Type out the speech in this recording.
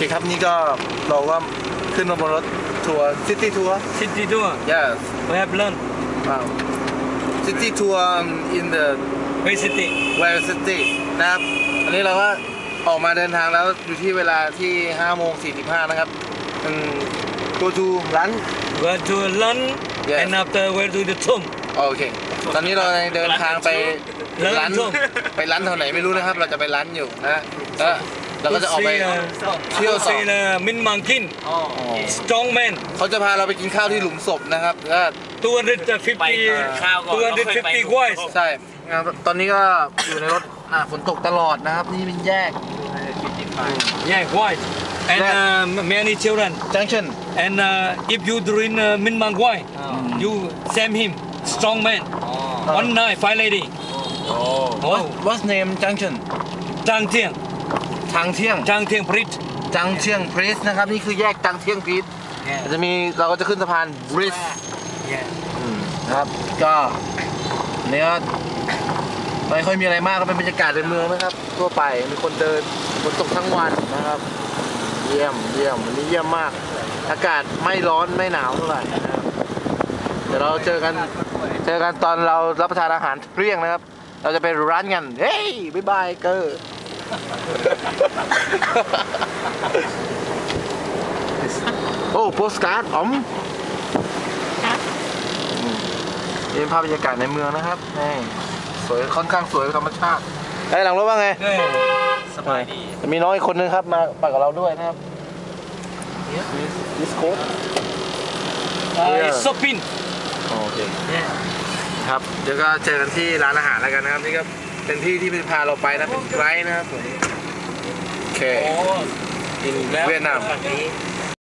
เคครับนี่ก็เราก็ขึ้นมาบนรถทัวร์ซิตี้ทัวร์ City tour. yes We have learned. wow city tour in the Way City. Wales City นะครับอันนี้เราก็ออกมาเดินทางแล้วอยู่ที่เวลาที่5โมง45นะครับอืม go to ร้าน We are to lunch Yes. and after we are to the tomb. โอเค ตอนนี้เราเดินทางไปร้านร้านส้มไปร้านแถวไหนไม่รู้นะครับ เราจะไปร้านอยู่นะแล้ว เราก็จะออกไป To see, uh, เที่ยว to ต่อ see the Min Mang Kin. Strong man. เขาจะพาเราไปกินข้าวที่หลุมศพนะครับก็250ข้าวก่อนแล้วค่อยไป250 guys. ใช่งั้นตอนนี้ก็อยู่ในรถอะฝนตกตลอดนะครับ นี่เป็นแยก Yeah, white. And uh, many children. junction And uh, if you drink uh, Min Mang White, you send him. Strong man. One night, five lady. what what's name junction Zhang Tian. ทางเที่ยง Zhang Tian Bridge. จังเชียงพรีสนะครับ นี่คือแยกจังเชียงพรีสจะมีเราก็จะขึ้นสะพานบริส Yeah. นะครับ ก็เนี้ยไม่ค่อยมีอะไรมากก็เป็นบรรยากาศในเมืองนะครับ ทั่วไปมีคนเดินฝนตกทั้งวันนะครับ เยี่ยมเยี่ยมวันนี้เยี่ยมมาก อากาศไม่ร้อนไม่หนาวเท่าไหร่นะครับเดี๋ยวเราเจอกันเจอกันตอนเรารับประทานอาหารเที่ยงนะครับ เราจะไปร้านกันเฮ้ยบ๊ายบายเกอร์ โอ้โปสการ์ดอ๋อมอืมนี่เป็นภาพบรรยากาศในเมืองนะครับนี่สวยค่อนข้างสวยธรรมชาติไอ้ยหลังรถว่าไง Yeah. สบายดี มีน้องอีกคนนึงครับ มามากับเราด้วยนะครับดิสโค Uh, Yeah. It's shopping. โอเค Yeah. ครับ เดี๋ยวก็เจอกันที่ร้านอาหารแล้วกันนะครับ นี่ก็เป็นที่ที่พาเราไปนะ เป็นไกด์นะครับผม โอเค Oh, อินเวียดนาม ฝั่งนี้โ